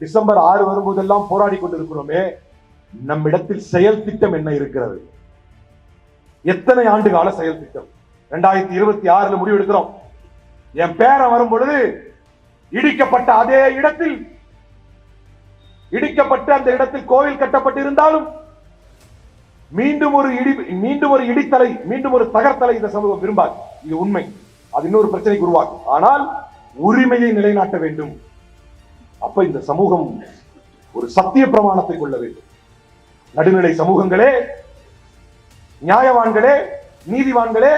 December ஆறு வரும்போதெல்லாம் போராடி கொண்டிருக்கிறோமே நம்மிடத்தில் செயல் திட்டம் என்ன இருக்கிறது? எத்தனை ஆண்டு கால செயல் திட்டம்? ரெண்டாயிரத்தி இருபத்தி ஆறுல முடிவெடுக்கிறோம். என் பேரன் வரும் பொழுது இடிக்கப்பட்ட அதே இடத்தில் இடிக்கப்பட்ட அந்த இடத்தில் கோவில் கட்டப்பட்டிருந்தாலும் மீண்டும் ஒரு இடி மீண்டும் ஒரு இடித்தலை மீண்டும் ஒரு தகர்த்தலை இந்த சமூகம் விரும்பாது. இது உண்மை. அது இன்னொரு பிரச்சனைக்கு உருவாக்கும் ஆனால் உரிமையை நிலைநாட்ட வேண்டும். அப்ப இந்த சமூகம் ஒரு சத்திய பிரமாணத்தை கொள்ள வேண்டும். நடுநிலை சமூகங்களே நியாயவான்களே நீதிவான்களே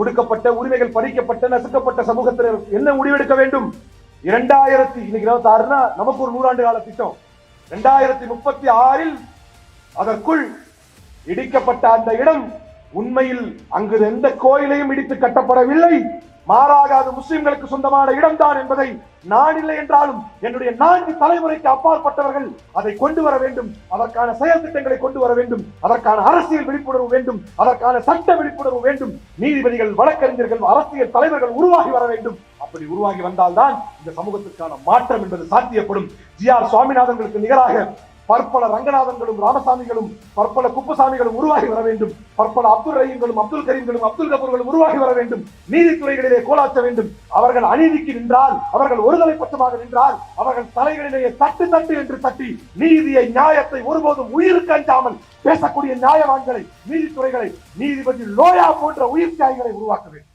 ஒடுக்கப்பட்ட உரிமைகள் பறிக்கப்பட்ட நசுக்கப்பட்ட சமூகத்தினர் என்ன முடிவெடுக்க வேண்டும்? இரண்டாயிரத்தி இன்னைக்கு இருபத்தி ஆறுனா நமக்கு ஒரு நூறாண்டு கால திட்டம். இரண்டாயிரத்தி முப்பத்தி ஆறில் அதற்குள் இடிக்கப்பட்ட அந்த இடம் உண்மையில் அங்கு எந்த கோயிலையும் இடித்து கட்டப்படவில்லை. மாறாக அது முஸ்லிம்களுக்கு சொந்தமான இடம்தான் என்பதை நான் இல்லை என்றாலும் என்னுடைய நான்கு தலைமுறைக்கு அப்பாற்பட்டவர்கள் அதை கொண்டு வர வேண்டும். அதற்கான செயல் திட்டங்களை கொண்டு வர வேண்டும். அதற்கான அரசியல் விழிப்புணர்வு வேண்டும். அதற்கான சட்ட விழிப்புணர்வு வேண்டும். நீதிபதிகள் வழக்கறிஞர்கள் அரசியல் தலைவர்கள் உருவாகி வர வேண்டும். அப்படி உருவாகி வந்தால்தான் இந்த சமூகத்திற்கான மாற்றம் என்பது சாத்தியப்படும். ஜி ஆர் சுவாமிநாதன்களுக்கு நிகராக பற்பல ரங்கநாதன்களும் ராமசாமிகளும் பற்பல குப்புசாமிகளும் உருவாகி வர வேண்டும். பற்பல அப்துல் ரஹீம்களும் அப்துல் கரீம்களும் அப்துல் கபூர்களும் உருவாகி வர வேண்டும். நீதித்துறைகளிலே கோலாச்ச வேண்டும். அவர்கள் அநீதிக்கு நின்றால் அவர்கள் ஒருதலை பட்சமாக நின்றால் அவர்கள் தலைகளிலேயே தட்டு தட்டு என்று தட்டி நீதியை நியாயத்தை ஒருபோதும் உயிருக்கு அஞ்சாமல் பேசக்கூடிய நியாயவான்களை நீதித்துறைகளை நீதிபதி லோயா போன்ற உயிர் தியாகிகளை உருவாக்க வேண்டும்.